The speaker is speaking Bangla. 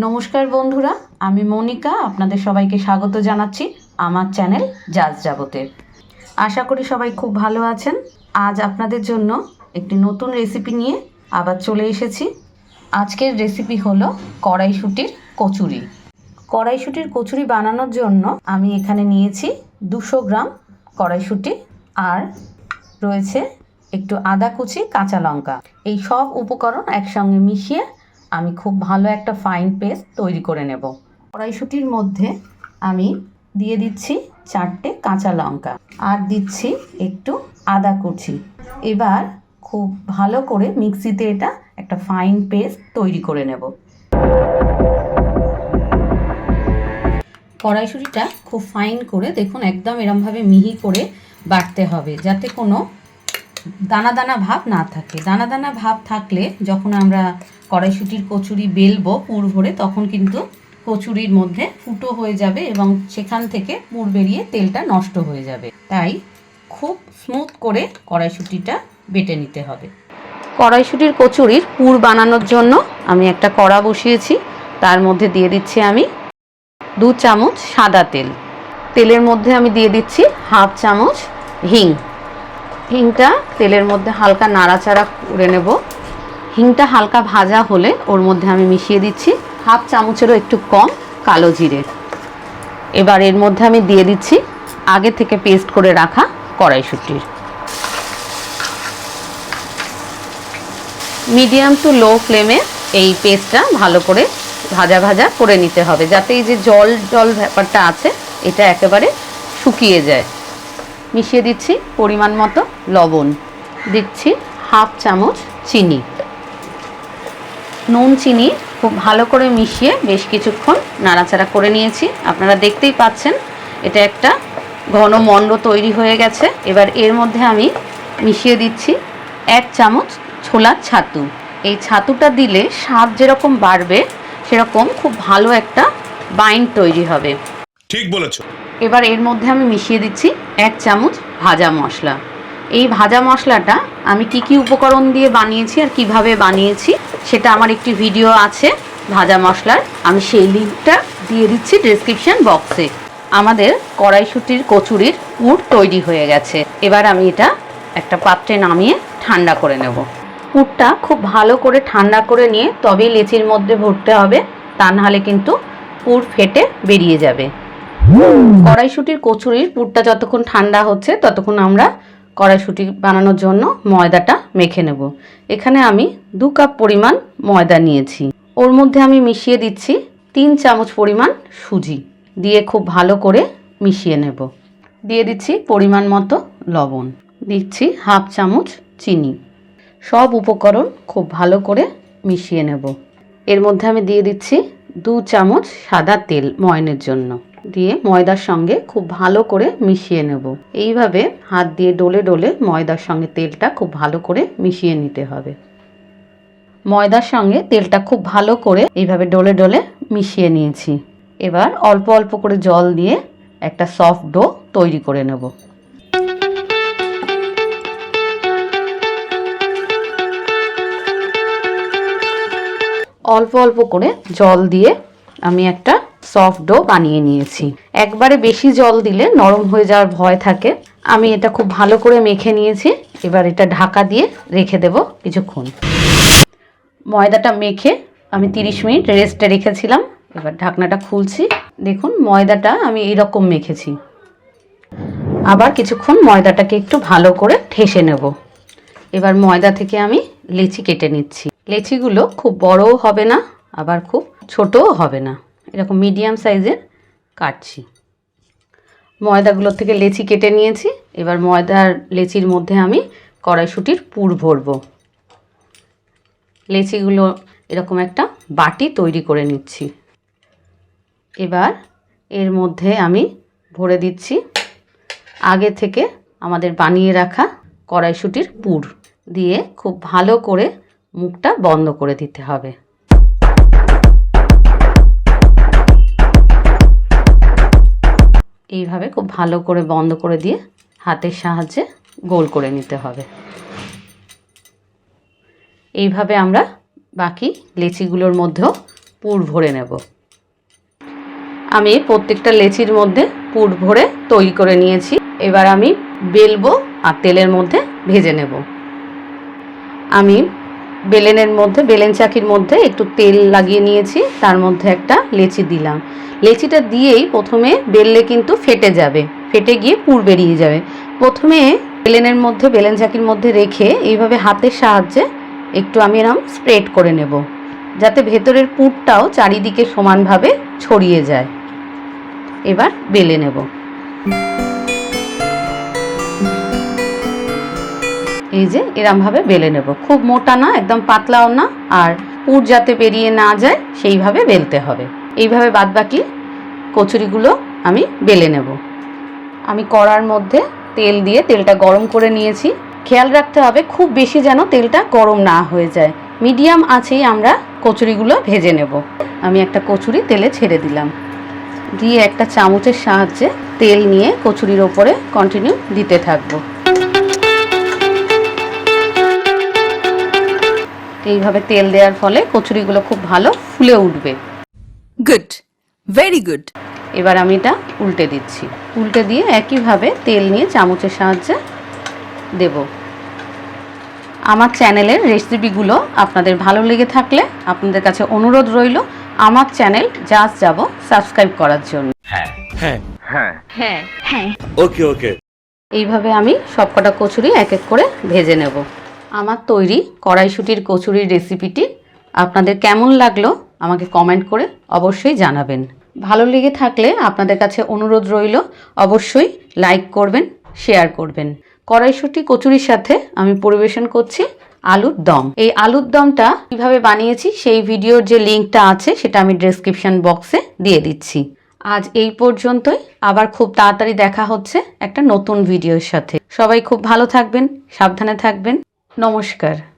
নমস্কার বন্ধুরা, আমি মনিকা, আপনাদের সবাইকে স্বাগত জানাচ্ছি আমার চ্যানেল জাজ যাবতের। আশা করি সবাই খুব ভালো আছেন। আজ আপনাদের জন্য একটি নতুন রেসিপি নিয়ে আবার চলে এসেছি। আজকের রেসিপি হলো কড়াইশুটির কচুরি। কড়াইশুটির কচুরি বানানোর জন্য আমি এখানে নিয়েছি দুশো গ্রাম কড়াইশুটি আর রয়েছে একটু আদা কুচি, কাঁচা লঙ্কা। এই সব উপকরণ একসঙ্গে মিশিয়ে আমি খুব ভালো একটা ফাইন পেস্ট তৈরি করে নেব। কড়াইশুটির মধ্যে আমি দিয়ে দিচ্ছি চারটে কাঁচা লঙ্কা আর দিচ্ছি একটু আদা কুচি। এবার খুব ভালো করে মিক্সিতে এটা একটা ফাইন পেস্ট তৈরি করে নেব। কড়াইশুটিটা খুব ফাইন করে দেখুন, একদম এরমভাবে মিহি করে বাটতে হবে, যাতে কোনো দানা দানা ভাব না থাকে। দানা দানা ভাব থাকলে যখন আমরা কড়াইশুটির কচুরি বেলবো পুর ভরে, তখন কিন্তু কচুরির মধ্যে ফুটো হয়ে যাবে এবং সেখান থেকে পুর বেরিয়ে তেলটা নষ্ট হয়ে যাবে। তাই খুব স্মুথ করে কড়াইশুটিটা বেটে নিতে হবে। কড়াইশুটির কচুরির পুর বানানোর জন্য আমি একটা কড়া বসিয়েছি। তার মধ্যে দিয়ে দিচ্ছি আমি দু চামচ সাদা তেল। তেলের মধ্যে আমি দিয়ে দিচ্ছি হাফ চামচ হিং। হিংটা তেলের মধ্যে হালকা নাড়াচাড়া করে নেব। হিংটা হালকা ভাজা হলে ওর মধ্যে আমি মিশিয়ে দিচ্ছি। হাফ চামচেরও একটু কম কালো জিরে। এবার এর মধ্যে আমি দিয়ে দিচ্ছি আগে থেকে পেস্ট করে রাখা কড়াইশুটির। মিডিয়াম টু লো ফ্লেমে এই পেস্টটা ভালো করে ভাজা ভাজা করে নিতে হবে, যাতে এই যে জল জল ব্যাপারটা আছে, এটা একেবারে শুকিয়ে যায়। মিশিয়ে দিচ্ছি পরিমাণ মতো লবণ। দিচ্ছি হাফ চামচ চিনি। নুন, চিনি খুব ভালো করে মিশিয়ে বেশ কিছুক্ষণ নাড়াচাড়া করে নিয়েছি। আপনারা দেখতেই পাচ্ছেন, এটা একটা ঘন মণ্ড তৈরি হয়ে গেছে। এবার এর মধ্যে আমি মিশিয়ে দিচ্ছি এক চামচ ছোলার ছাতু। এই ছাতুটা দিলে স্বাদ যেরকম বাড়বে, সেরকম খুব ভালো একটা বাইন্ড তৈরি হবে। ঠিক বলেছ। এবার এর মধ্যে আমি মিশিয়ে দিচ্ছি এক চামচ ভাজা মশলা। এই ভাজা মশলাটা আমি কি কি উপকরণ দিয়ে বানিয়েছি আর কীভাবে বানিয়েছি সেটা আমার একটি ভিডিও আছে ভাজা মশলার। আমি সেই লিঙ্কটা দিয়ে দিচ্ছি ডেসক্রিপশন বক্সে আমাদের কড়াইশুটির কচুরির পুর তৈরি হয়ে গেছে। এবার আমি এটা একটা পাত্রে নামিয়ে ঠান্ডা করে নেব। পুরটা খুব ভালো করে ঠান্ডা করে নিয়ে তবেই লেচির মধ্যে ভরতে হবে, তা নাহলে কিন্তু পুর ফেটে বেরিয়ে যাবে। কড়াইশুটির কচুরির পুরটা যতক্ষণ ঠান্ডা হচ্ছে, ততক্ষণ আমরা কড়াইশুটি বানানোর জন্য ময়দাটা মেখে নেব। এখানে আমি দু কাপ পরিমাণ ময়দা নিয়েছি। ওর মধ্যে আমি মিশিয়ে দিচ্ছি তিন চামচ পরিমাণ সুজি। দিয়ে খুব ভালো করে মিশিয়ে নেব। দিয়ে দিচ্ছি পরিমাণ মতো লবণ। দিচ্ছি হাফ চামচ চিনি। সব উপকরণ খুব ভালো করে মিশিয়ে নেব। এর মধ্যে আমি দিয়ে দিচ্ছি দু চামচ সাদা তেল ময়নের জন্য। দিয়ে ময়দার সঙ্গে খুব ভালো করে মিশিয়ে নেব। এইভাবে হাত দিয়ে ডলে ডলে ময়দার সঙ্গে তেলটা খুব ভালো করে মিশিয়ে নিতে হবে। ময়দার সঙ্গে তেলটা খুব ভালো করে এইভাবে ডলে ডলে মিশিয়ে নিয়েছি। এবার অল্প অল্প করে জল দিয়ে একটা সফট ডো তৈরি করে নেব। অল্প অল্প করে জল দিয়ে আমি একটা সফট ডো বানিয়ে নিয়েছি। একবারে বেশি জল দিলে নরম হয়ে যাওয়ার ভয় থাকে। আমি এটা খুব ভালো করে মেখে নিয়েছি। এবার এটা ঢাকা দিয়ে রেখে দেব কিছুক্ষণ। ময়দাটা মেখে আমি 30 মিনিট রেস্টে রেখেছিলাম। এবার ঢাকনাটা খুলছি। দেখুন, ময়দাটা আমি এইরকম মেখেছি। আবার কিছুক্ষণ ময়দাটাকে একটু ভালো করে ঠেসে নেব। এবার ময়দা থেকে আমি লেচি কেটে নিচ্ছি। লেচিগুলো খুব বড়ও হবে না, আবার খুব ছোটও হবে না। এরকম মিডিয়াম সাইজের কাটছি। ময়দাগুলোর থেকে লেচি কেটে নিয়েছি। এবার ময়দার লেচির মধ্যে আমি কড়াইশুটির পুর ভরব। লেচিগুলো এরকম একটা বাটি তৈরি করে নিচ্ছি। এবার এর মধ্যে আমি ভরে দিচ্ছি আগে থেকে আমাদের বানিয়ে রাখা কড়াইশুটির পুর। দিয়ে খুব ভালো করে মুখটা বন্ধ করে দিতে হবে। এইভাবে খুব ভালো করে বন্ধ করে দিয়ে হাতের সাহায্যে গোল করে নিতে হবে। এইভাবে আমরা বাকি লেচিগুলোর মধ্যেও পুর ভরে নেব। আমি প্রত্যেকটা লেচির মধ্যে পুর ভরে তৈরি করে নিয়েছি। এবার আমি বেলবো আর তেলের মধ্যে ভেজে নেব। আমি বেলেনের মধ্যে, বেলেন চাকির মধ্যে একটু তেল লাগিয়ে নিয়েছি, তার মধ্যে একটা লেচি দিলাম। লেচিটা দিয়েই প্রথমে বেললে কিন্তু ফেটে যাবে, ফেটে গিয়ে পুর বেরিয়ে যাবে। প্রথমে বেলেনের মধ্যে, বেলেন চাকির মধ্যে রেখে এইভাবে হাতের সাহায্যে একটু আমি এরম স্প্রেড করে নেব, যাতে ভেতরের পুরটাও চারিদিকে সমানভাবে ছড়িয়ে যায়। এবার বেলে নেব। এই যে এরমভাবে বেলে নেব। খুব মোটা না, একদম পাতলাও না, আর পুর যাতে পেরিয়ে না যায়, সেইভাবে বেলতে হবে। এইভাবে বাদবাকি কচুরিগুলো আমি বেলে নেব। আমি কড়ার মধ্যে তেল দিয়ে তেলটা গরম করে নিয়েছি। খেয়াল রাখতে হবে, খুব বেশি যেন তেলটা গরম না হয়ে যায়। মিডিয়াম আছেই আমরা কচুরিগুলো ভেজে নেব। আমি একটা কচুরি তেলে ছেড়ে দিলাম। দিয়ে একটা চামচের সাহায্যে তেল নিয়ে কচুরির ওপরে কন্টিনিউ দিতে থাকব। এইভাবে তেল দেওয়ার ফলে কচুরিগুলো খুব ভালো ফুলে উঠবে। Good very good. এবার আমি এটা উল্টে দিচ্ছি। উল্টে দিয়ে একইভাবে তেল নিয়ে চামচের সাহায্যে দেব। আমার চ্যানেলের রেসিপিগুলো আপনাদের ভালো লেগে থাকলে আপনাদের কাছে অনুরোধ রইল আমার চ্যানেল জাস্ট যাব সাবস্ক্রাইব করার জন্য। হ্যাঁ। ওকে ওকে। এইভাবে আমি সবকটা কচুরি এক এক করে ভেজে নেব। আমার তৈরি কড়াইশুটির কচুরির রেসিপিটি। আপনাদের কেমন লাগল আমাকে কমেন্ট করে অবশ্যই জানাবেন। ভালো লেগে থাকলে আপনাদের কাছে অনুরোধ রইল, অবশ্যই লাইক করবেন, শেয়ার করবেন। কড়াইশুটি কচুরির সাথে আমি পরিবেশন করছি আলুর দম। এই আলুর দমটা কীভাবে বানিয়েছি সেই ভিডিওর যে লিঙ্কটা আছে সেটা আমি ডেসক্রিপশন বক্সে দিয়ে দিচ্ছি। আজ এই পর্যন্তই। আবার খুব তাড়াতাড়ি দেখা হচ্ছে একটা নতুন ভিডিওর সাথে। সবাই খুব ভালো থাকবেন, সাবধানে থাকবেন। নমস্কার